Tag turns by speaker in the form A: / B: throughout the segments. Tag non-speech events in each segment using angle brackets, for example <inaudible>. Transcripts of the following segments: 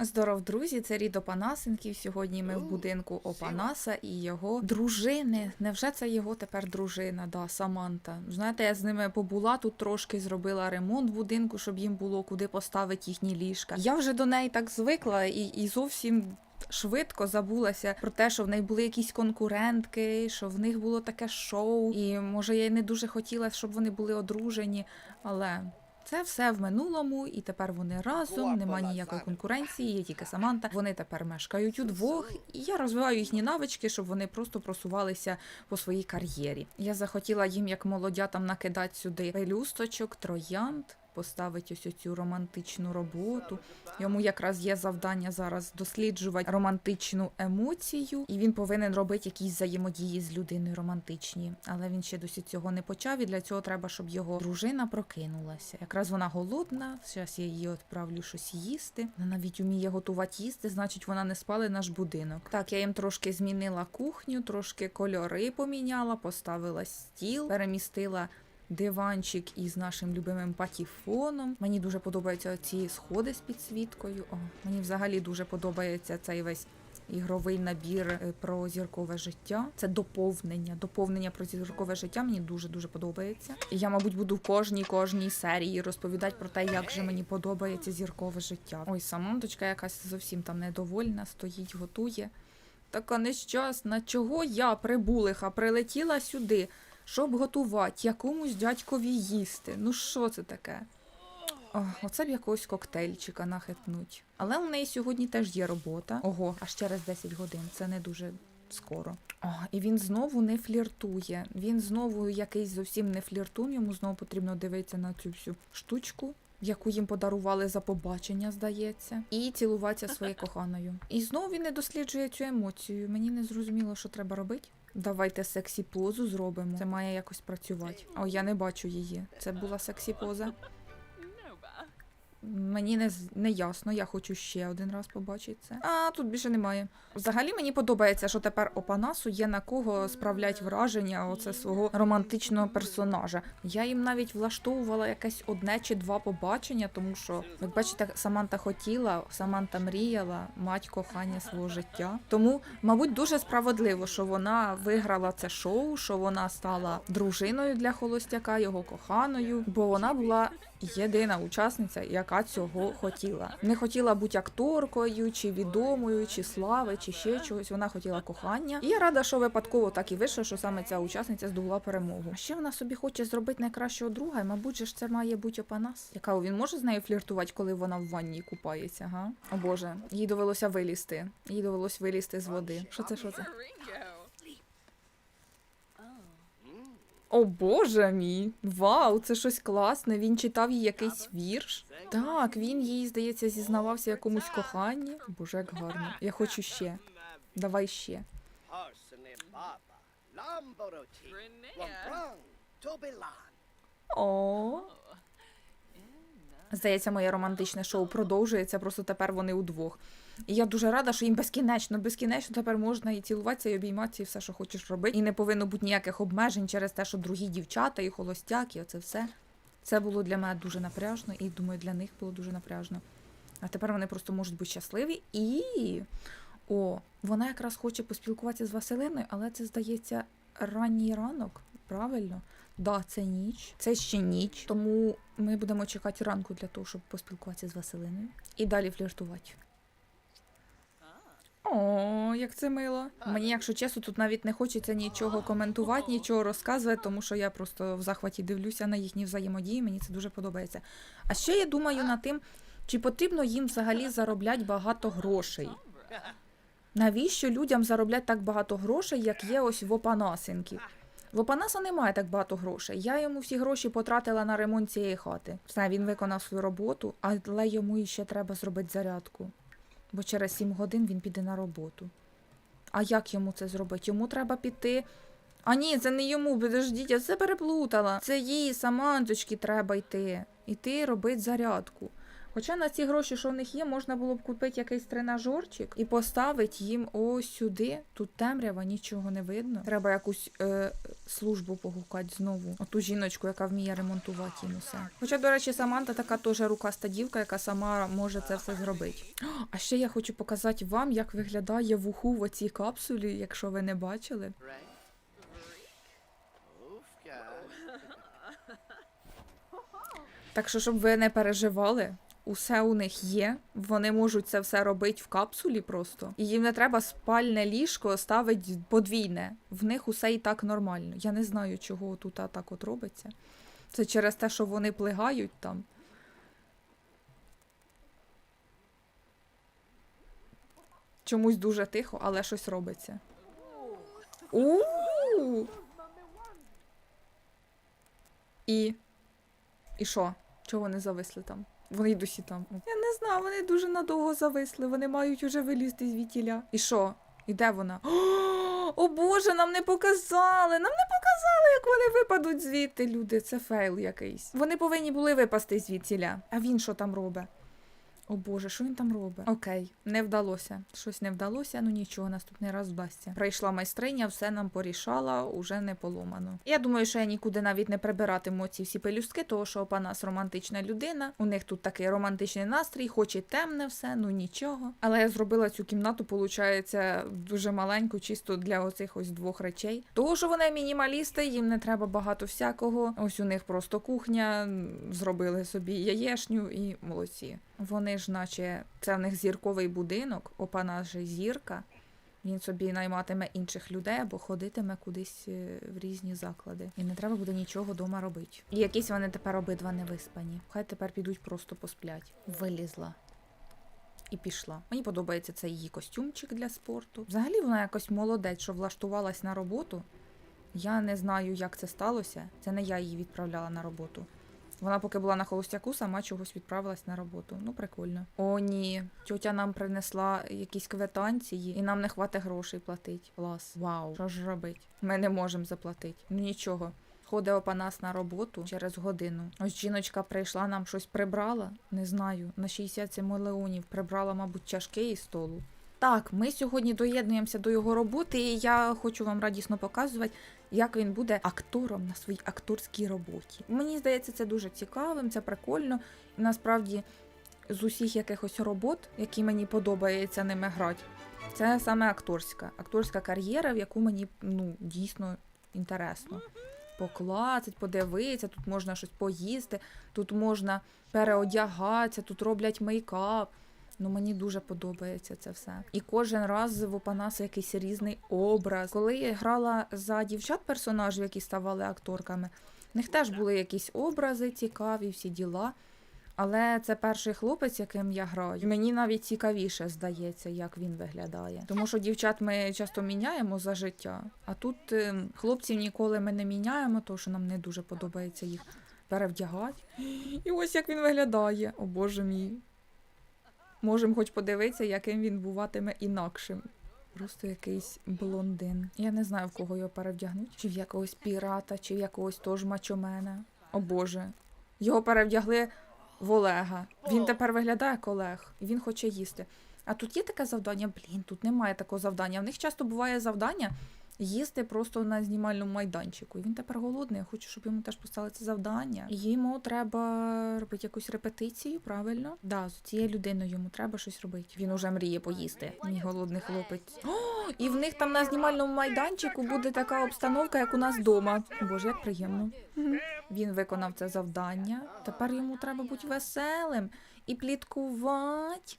A: Здоров, друзі! Це Рід Опанасенків. Сьогодні ми в будинку Опанаса і його дружини. Невже це його тепер дружина? Да, Саманта. Знаєте, я з ними побула тут трошки, зробила ремонт в будинку, щоб їм було куди поставити їхні ліжка. Я вже до неї так звикла і, і зовсім. Швидко забулася про те, що в неї були якісь конкурентки, що в них було таке шоу. І може я й не дуже хотіла, щоб вони були одружені, але це все в минулому, і тепер вони разом, нема ніякої конкуренції, є тільки Саманта. Вони тепер мешкають удвох, і я розвиваю їхні навички, щоб вони просто просувалися по своїй кар'єрі. Я захотіла їм, як молодятам, накидати сюди пелюсточок, троянд. Поставить ось цю романтичну роботу. Йому якраз є завдання зараз досліджувати романтичну емоцію, і він повинен робити якісь взаємодії з людиною романтичні. Але він ще досі цього не почав. І для цього треба, щоб його дружина прокинулася. Якраз вона голодна. Зараз я її відправлю щось їсти. Вона навіть вміє готувати їсти, значить вона не спали наш будинок. Так, я їм трошки змінила кухню, трошки кольори поміняла, поставила стіл, перемістила диванчик із нашим любимим патіфоном. Мені дуже подобаються ці сходи з підсвіткою. О, мені взагалі дуже подобається цей весь. Ігровий набір е, про зіркове життя. Це доповнення. Доповнення про зіркове життя мені дуже дуже подобається. Я, мабуть, буду в кожній кожній серії розповідати про те, як же мені подобається зіркове життя. Ой, самонточка якась зовсім там недовольна, стоїть, готує. Така нещасна, чого я прибулиха прилетіла сюди, щоб готувати якомусь дядькові їсти. Ну що це таке? О, оце б якогось коктейльчика нахитнуть. Але у неї сьогодні теж є робота. Ого, аж через 10 годин. Це не дуже скоро. О, і він знову не фліртує. Він знову якийсь зовсім не фліртун. Йому знову потрібно дивитися на цю всю штучку. Яку їм подарували за побачення, здається, і цілуватися своєю <laughs> коханою. І знову він не досліджує цю емоцію. Мені не зрозуміло, що треба робити. Давайте сексі позу зробимо. Це має якось працювати. О, я не бачу її. Це була сексі поза. Мені не, не ясно, я хочу ще один раз побачити це. А тут більше немає. Взагалі мені подобається, що тепер Опанасу є на кого справлять враження оце свого романтичного персонажа. Я їм навіть влаштовувала якесь одне чи два побачення, тому що, як бачите, Саманта хотіла, Саманта мріяла, мать кохання свого життя. Тому, мабуть, дуже справедливо, що вона виграла це шоу, що вона стала дружиною для холостяка, його коханою, бо вона була єдина учасниця, яка цього хотіла. Не хотіла бути акторкою, чи відомою, чи слави, чи ще чогось. Вона хотіла кохання. І я рада, що випадково так і вийшло, що саме ця учасниця здобула перемогу. Ще вона собі хоче зробити найкращого друга, і, мабуть, ж це має бути Опанас. Яка він може з нею фліртувати, коли вона в ванні купається? Га? О Боже, їй довелося вилізти. Їй довелося вилізти з води. Що це? Що це? О Боже мій! Вау, це щось класне. Він читав їй якийсь вірш. Так, він їй, здається, зізнавався якомусь коханні. Боже, як гарно. Я хочу ще. Давай ще. О. Здається, моє романтичне шоу продовжується, просто тепер вони удвох. І я дуже рада, що їм безкінечно, безкінечно тепер можна і цілуватися, і обійматися, і все, що хочеш робити. І не повинно бути ніяких обмежень через те, що другі дівчата і холостяки, оце все. Це було для мене дуже напряжно, і думаю, для них було дуже напряжно. А тепер вони просто можуть бути щасливі. І о, вона якраз хоче поспілкуватися з Василиною, але це здається ранній ранок, правильно? Да, це ніч, це ще ніч, тому ми будемо чекати ранку для того, щоб поспілкуватися з Василиною і далі фліртувати. О, як це мило. Мені, якщо чесно, тут навіть не хочеться нічого коментувати, нічого розказувати, тому що я просто в захваті дивлюся на їхні взаємодії, мені це дуже подобається. А ще я думаю над тим, чи потрібно їм взагалі заробляти багато грошей. Навіщо людям заробляти так багато грошей, як є ось в Опанасенків? В Опанаса немає так багато грошей. Я йому всі гроші потратила на ремонт цієї хати. Все, він виконав свою роботу, але йому іще треба зробити зарядку. Бо через сім годин він піде на роботу. А як йому це зробити? Йому треба піти. А ні, це не йому, подождіть, я все переплутала. Це їй, самандочки треба йти. Іти робити зарядку. Хоча на ці гроші, що в них є, можна було б купити якийсь тренажерчик і поставити їм ось сюди. Тут темрява, нічого не видно. Треба якусь е, службу погукати знову. Оту жіночку, яка вміє ремонтувати їм усе. Хоча, до речі, Саманта така теж рукаста дівка, яка сама може це все зробити. А ще я хочу показати вам, як виглядає вуху в оцій капсулі, якщо ви не бачили. Так що, щоб ви не переживали, усе у них є. Вони можуть це все робити в капсулі просто. І їм не треба спальне ліжко ставити подвійне. В них усе і так нормально. Я не знаю, чого тут так от робиться. Це через те, що вони плигають там. Чомусь дуже тихо, але щось робиться. у І. І що? Чого вони зависли там? Вони й досі там. Я не знаю, вони дуже надовго зависли. Вони мають уже вилізти звідтіля. І що? І де вона? О, <gasps> о Боже, нам не показали! Нам не показали, як вони випадуть звідти. Люди, це фейл якийсь. Вони повинні були випасти звідтіля. А він що там робить? О Боже, що він там робить? Окей, не вдалося. Щось не вдалося, ну нічого, наступний раз вдасться. Прийшла майстриня, все нам порішала, уже не поломано. Я думаю, що я нікуди навіть не прибиратиму ці всі пелюстки, того що Опанас романтична людина. У них тут такий романтичний настрій, хоч і темне все, ну нічого. Але я зробила цю кімнату, получається, дуже маленьку, чисто для оцих ось двох речей. Того, що вони мінімалісти, їм не треба багато всякого. Ось у них просто кухня, зробили собі яєшню і молодці. Вони ж, наче, це в них зірковий будинок, опана же зірка. Він собі найматиме інших людей або ходитиме кудись е, в різні заклади. І не треба буде нічого вдома робити. І якісь вони тепер обидва не виспані. Хай тепер підуть просто посплять. Вилізла. І пішла. Мені подобається цей її костюмчик для спорту. Взагалі вона якось молодець, що влаштувалась на роботу. Я не знаю, як це сталося. Це не я її відправляла на роботу. Вона, поки була на холостяку, сама чогось відправилась на роботу. Ну, прикольно. О, ні. Тьотя нам принесла якісь квитанції, і нам не хватить грошей платить. Клас. Вау. Що ж робить? Ми не можемо заплатити. Ну нічого. Ходить опанас на роботу через годину. Ось жіночка прийшла, нам щось прибрала. Не знаю. На 60 мільйонів прибрала, мабуть, чашки із столу. Так, ми сьогодні доєднуємося до його роботи, і я хочу вам радісно показувати, як він буде актором на своїй акторській роботі. Мені здається, це дуже цікавим, це прикольно. І насправді з усіх якихось робот, які мені подобається ними грати, це саме акторська. Акторська кар'єра, в яку мені ну, дійсно інтересно. Поклацать, подивитися, тут можна щось поїсти, тут можна переодягатися, тут роблять мейкап. Ну мені дуже подобається це все. І кожен раз в Опанаса якийсь різний образ. Коли я грала за дівчат персонажів, які ставали акторками, в них теж були якісь образи цікаві, всі діла. Але це перший хлопець, яким я граю. Мені навіть цікавіше здається, як він виглядає. Тому що дівчат ми часто міняємо за життя, а тут ем, хлопців ніколи ми не міняємо, тому що нам не дуже подобається їх перевдягати. І ось як він виглядає. О боже мій. Можемо хоч подивитися, яким він буватиме інакшим. Просто якийсь блондин. Я не знаю, в кого його перевдягнуть. Чи в якогось пірата, чи в якогось теж мачомена. О Боже. Його перевдягли в Олега. Він тепер виглядає як Олег, і він хоче їсти. А тут є таке завдання? Блін, тут немає такого завдання. В них часто буває завдання їсти просто на знімальному майданчику. І він тепер голодний. Я хочу, щоб йому теж поставили це завдання. Йому треба робити якусь репетицію, правильно? Да, з цією людиною йому треба щось робити. Він уже мріє поїсти. Мій голодний хлопець. О, і в них там на знімальному майданчику буде така обстановка, як у нас вдома. Боже, як приємно. Він виконав це завдання. Тепер йому треба бути веселим і пліткувати.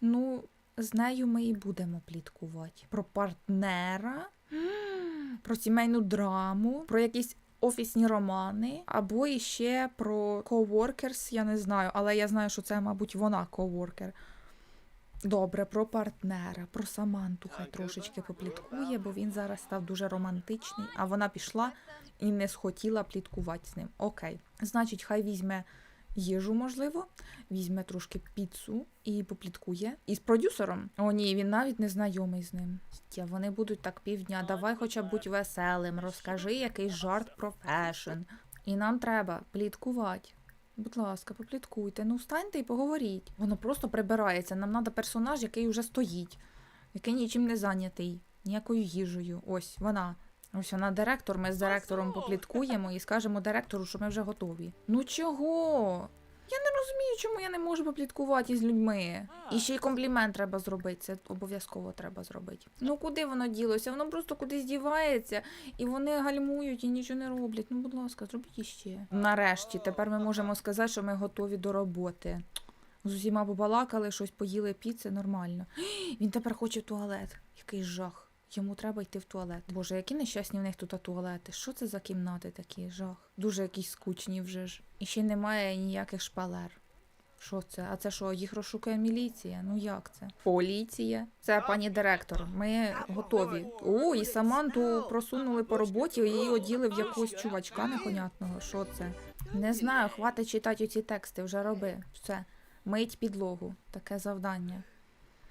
A: Ну, з нею ми і будемо пліткувати. Про партнера, <gasps> про сімейну драму, про якісь офісні романи, або іще про coworkers, я не знаю, але я знаю, що це, мабуть, вона coworker. Добре, про партнера, про Саманту хай трошечки попліткує, бо він зараз став дуже романтичний, а вона пішла і не схотіла пліткувати з ним. Окей. Значить, хай візьме їжу, можливо, візьме трошки піцу і попліткує. І з продюсером. О, ні, він навіть не знайомий з ним. Стя, вони будуть так півдня. Давай хоча б будь веселим, розкажи якийсь жарт про фешн. І нам треба пліткувати. Будь ласка, попліткуйте. Ну встаньте і поговоріть. Воно просто прибирається. Нам треба персонаж, який вже стоїть, який нічим не зайнятий, ніякою їжею. Ось вона. Ось вона директор. Ми з директором попліткуємо і скажемо директору, що ми вже готові. Ну чого? Я не розумію, чому я не можу попліткувати з людьми. І ще й комплімент треба зробити. Це обов'язково треба зробити. Ну куди воно ділося? Воно просто кудись дівається, і вони гальмують і нічого не роблять. Ну, будь ласка, зробіть іще. Нарешті, тепер ми можемо сказати, що ми готові до роботи. З усіма побалакали, щось поїли піци, нормально. Він тепер хоче в туалет. Який жах. Йому треба йти в туалет. Боже, які нещасні в них тут туалети. Що це за кімнати такі? Жах. Дуже якісь скучні вже ж. І ще немає ніяких шпалер. Що це? А це що, їх розшукує міліція? Ну як це? Поліція. Це пані директор. Ми готові. О, і Саманту просунули по роботі, її оділи в якогось чувачка непонятного. Що це? Не знаю, хватить читати оці тексти, вже роби. Все. Мить підлогу. Таке завдання.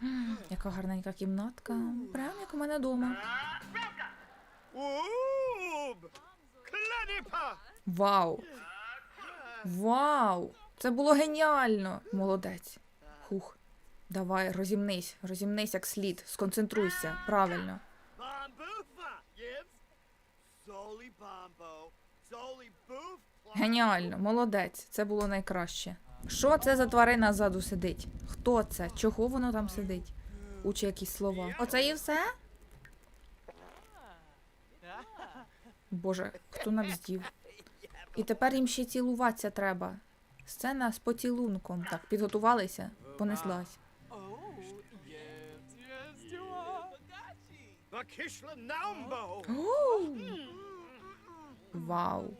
A: М, Яка гарненька кімнатка. Прям як у мене вдома.
B: Oob!
A: Вау! Вау! Це було геніально! Молодець. Хух. Давай, розімнись, розімнись як слід, сконцентруйся, правильно.
B: Bamboofa! Yibs! Zoli Bombo! Zoli Boof!
A: Геніально, молодець, це було найкраще. Що це за тварина ззаду сидить? Хто це? Чого воно там сидить? Учи якісь слова. Оце і все? Боже, хто набздів? І тепер їм ще цілуватися треба. Сцена з поцілунком. Так, підготувалися, понеслась. Вау.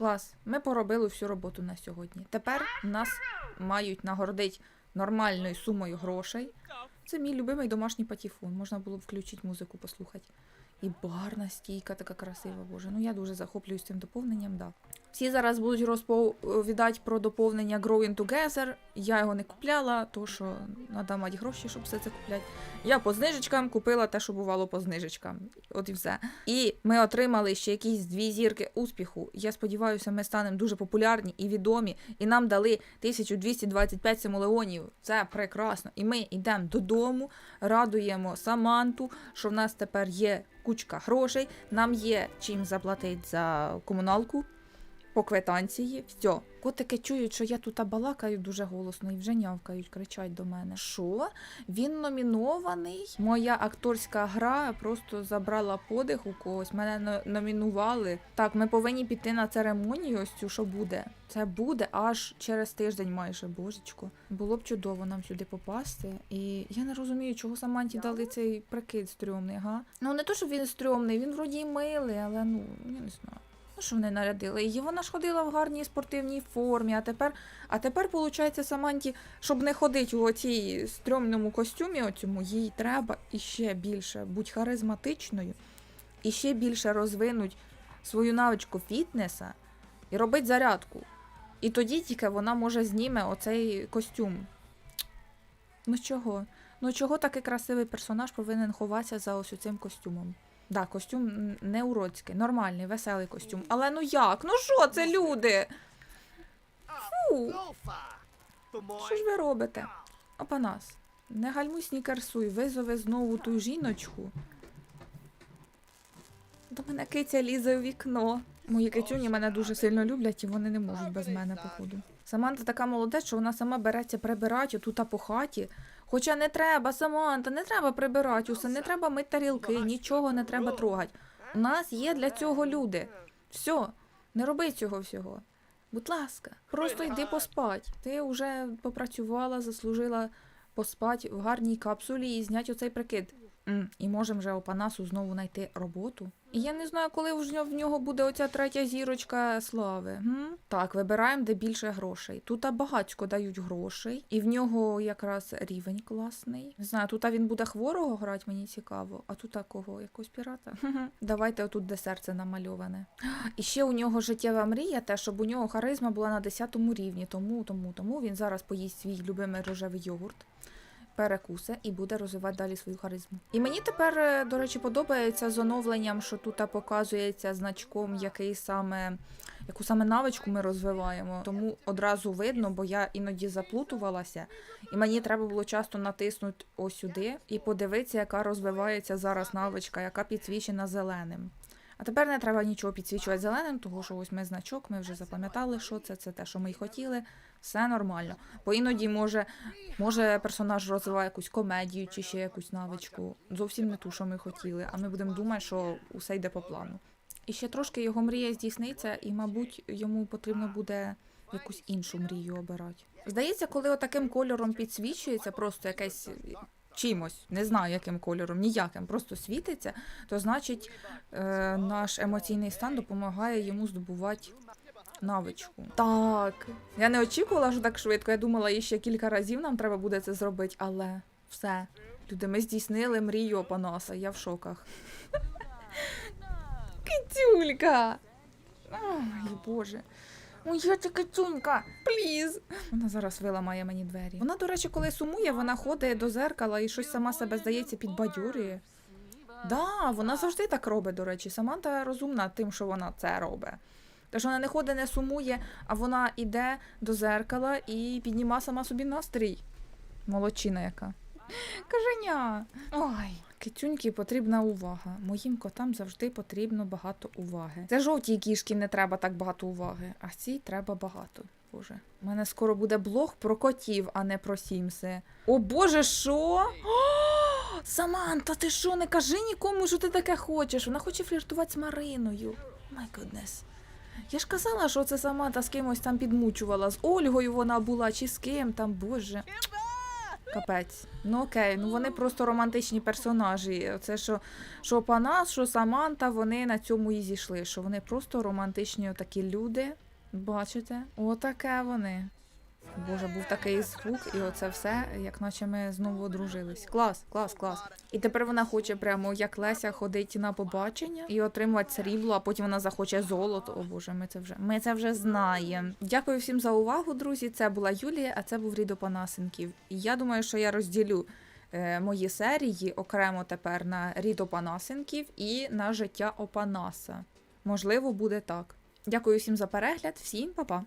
A: Клас, ми поробили всю роботу на сьогодні. Тепер нас мають нагородити нормальною сумою грошей. Це мій любимий домашній патіфон. Можна було б включити музику, послухати. І барна стійка така красива, боже. Ну я дуже захоплююсь цим доповненням, да. Всі зараз будуть розповідати про доповнення Growing Together. Я його не купляла, то що треба мати гроші, щоб все це купляти. Я по знижечкам купила те, що бувало по знижечкам. От і все. І ми отримали ще якісь дві зірки успіху. Я сподіваюся, ми станемо дуже популярні і відомі. І нам дали 1225 симулеонів. Це прекрасно. І ми йдемо додому, радуємо Саманту, що в нас тепер є кучка грошей, нам є чим заплатити за комуналку. По квитанції, все. Котики чують, що я тут балакаю дуже голосно і вже нявкають, кричать до мене. Що? Він номінований? Моя акторська гра просто забрала подих у когось. Мене но- номінували. Так, ми повинні піти на церемонію ось цю, що буде. Це буде аж через тиждень майже, божечко. Було б чудово нам сюди попасти. І я не розумію, чого Саманті дали цей прикид стрьомний, га? Ну не то, що він стрьомний, він вроді й милий, але ну, я не знаю. Ну, що вони нарядили її? Вона ж ходила в гарній спортивній формі, а тепер, а тепер, виходить, Саманті, щоб не ходити у оцій стрьомному костюмі, оцьому, їй треба іще більше бути харизматичною, і ще більше розвинуть свою навичку фітнеса і робити зарядку. І тоді тільки вона може зніме оцей костюм. Ну чого? Ну чого такий красивий персонаж повинен ховатися за ось цим костюмом? Да, костюм не уродський, нормальний, веселий костюм. Але ну як? Ну що це люди? Фу, що ж ви робите? Опанас, не гальмуй снікерсуй, визови знову ту жіночку. До мене киця лізе у вікно. Мої кицюні мене дуже сильно люблять і вони не можуть без мене, походу. Саманта така молодець, що вона сама береться прибирати тут по хаті. Хоча не треба, Саманта, не треба прибирати усе, не треба мити тарілки, нічого не треба трогати. У нас є для цього люди. Все, не роби цього всього. Будь ласка, просто йди поспать. Ти вже попрацювала, заслужила поспати в гарній капсулі і зняти оцей прикид. І можемо вже Опанасу знову знайти роботу. І я не знаю, коли в нього буде оця третя зірочка слави. М? Так, вибираємо, де більше грошей. Тут багатько дають грошей, і в нього якраз рівень класний. Не знаю, тут він буде хворого грати, мені цікаво. А тут кого? Якогось пірата? Давайте отут де серце намальоване. І ще у нього життєва мрія, те, щоб у нього харизма була на 10 рівні. Тому, тому, тому він зараз поїсть свій любимий рожевий йогурт. Перекусе і буде розвивати далі свою харизму. І мені тепер, е, до речі, подобається з оновленням, що тут показується значком, який саме. Яку саме навичку ми розвиваємо, тому одразу видно, бо я іноді заплутувалася, і мені треба було часто натиснути ось сюди і подивитися, яка розвивається зараз навичка, яка підсвічена зеленим. А тепер не треба нічого підсвічувати зеленим, тому що ось ми значок, ми вже запам'ятали, що це, це те, що ми й хотіли. Все нормально. Бо іноді може, може персонаж розвиває якусь комедію чи ще якусь навичку. Зовсім не ту, що ми хотіли, а ми будемо думати, що усе йде по плану. І ще трошки його мрія здійсниться, і, мабуть, йому потрібно буде якусь іншу мрію обирати. Здається, коли отаким кольором підсвічується, просто якесь чимось, не знаю яким кольором, ніяким, просто світиться, то значить е, наш емоційний стан допомагає йому здобувати навичку. Так, я не очікувала, що так швидко. Я думала, і ще кілька разів нам треба буде це зробити, але все. Люди, ми здійснили мрію Опанаса, я в шоках. Китюлька! Ой, боже. Моя ти китюнька, пліз. Вона зараз виламає мені двері. Вона, до речі, коли сумує, вона ходить до зеркала і щось сама себе здається підбадьорює. Да, вона завжди так робить, до речі. Саманта розумна тим, що вона це робить. Тож вона не ходить, не сумує, а вона іде до зеркала і підніма сама собі настрій. Молодчина яка. Каженя. Ой, китюньки потрібна увага. Моїм котам завжди потрібно багато уваги. Це жовтій кішки не треба так багато уваги, а цій треба багато. Боже, у мене скоро буде блог про котів, а не про сімси. О Боже, що? Саманта, ти що, не кажи нікому, що ти таке хочеш. Вона хоче фліртувати з Мариною. Май гуднес. Я ж казала, що це Саманта з кимось там підмучувала. З Ольгою вона була чи з ким там, боже. Капець. Ну окей, ну вони просто романтичні персонажі. Це що, що Панас, що Саманта, вони на цьому і зійшли. Що вони просто романтичні такі люди. Бачите? Отаке вони. Боже, був такий звук, і оце все, як наче ми знову одружились. Клас, клас, клас. І тепер вона хоче прямо як Леся ходити на побачення і отримувати срібло, а потім вона захоче золото. О Боже, ми це вже ми це вже знаємо. Дякую всім за увагу, друзі. Це була Юлія, а це був Рідо Панасенків. І я думаю, що я розділю е, мої серії окремо тепер на Рідо Панасенків і на життя Опанаса. Можливо, буде так. Дякую всім за перегляд, всім па-па!